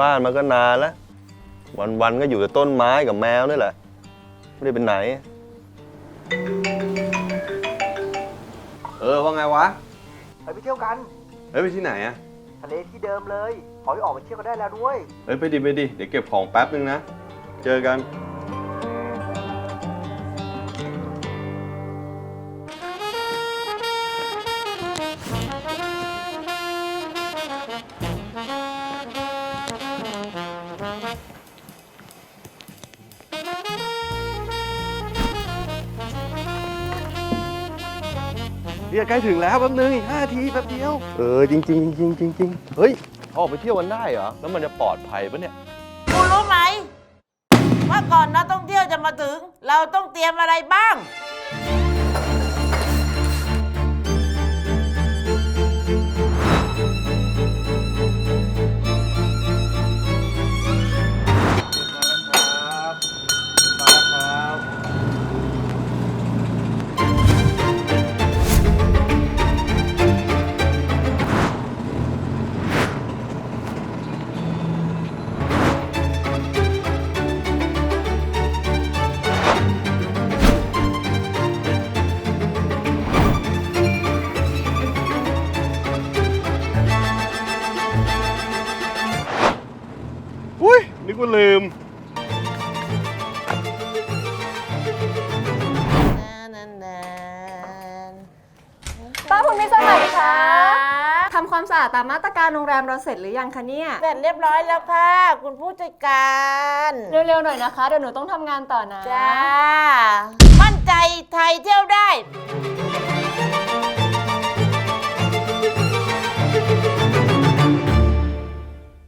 บ้านมาก็นานแล้ว วันๆก็อยู่แต่ต้นไม้กับแมวนี่แหละ ไม่ได้เป็นไหน เออว่าไงวะ ไปไปเที่ยวกัน เฮ้ยไปที่ไหนอะทะเลที่เดิมเลย ขอให้ออกไปเที่ยวกันได้แล้วด้วย เฮ้ยไปดิไปดิเดี๋ยวเก็บของแป๊บนึงนะ เจอกัน เรียกใกล้ถึงแล้วแป๊บนึงอีกห้าทีแป๊บเดียว เออจริงจริงจริงจริงจริงเฮ้ยออกไปเที่ยวกันได้เหรอ แล้วมันจะปลอดภัยปะเนี่ย คุณรู้ไหม ว่าก่อนนักท่องเที่ยวจะมาถึง เราต้องเตรียมอะไรบ้าง อุ้ยนึกว่าลืม ป้าคุณมิสมัยคะทำความสะอาดตามมาตรการโรงแรมเราเสร็จหรือยังคะเนี่ยเสร็จเรียบร้อยแล้วค่ะ คุณผู้จัดการ เร็วๆหน่อยนะคะเดี๋ยวหนูต้องทำงานต่อนะ จ้า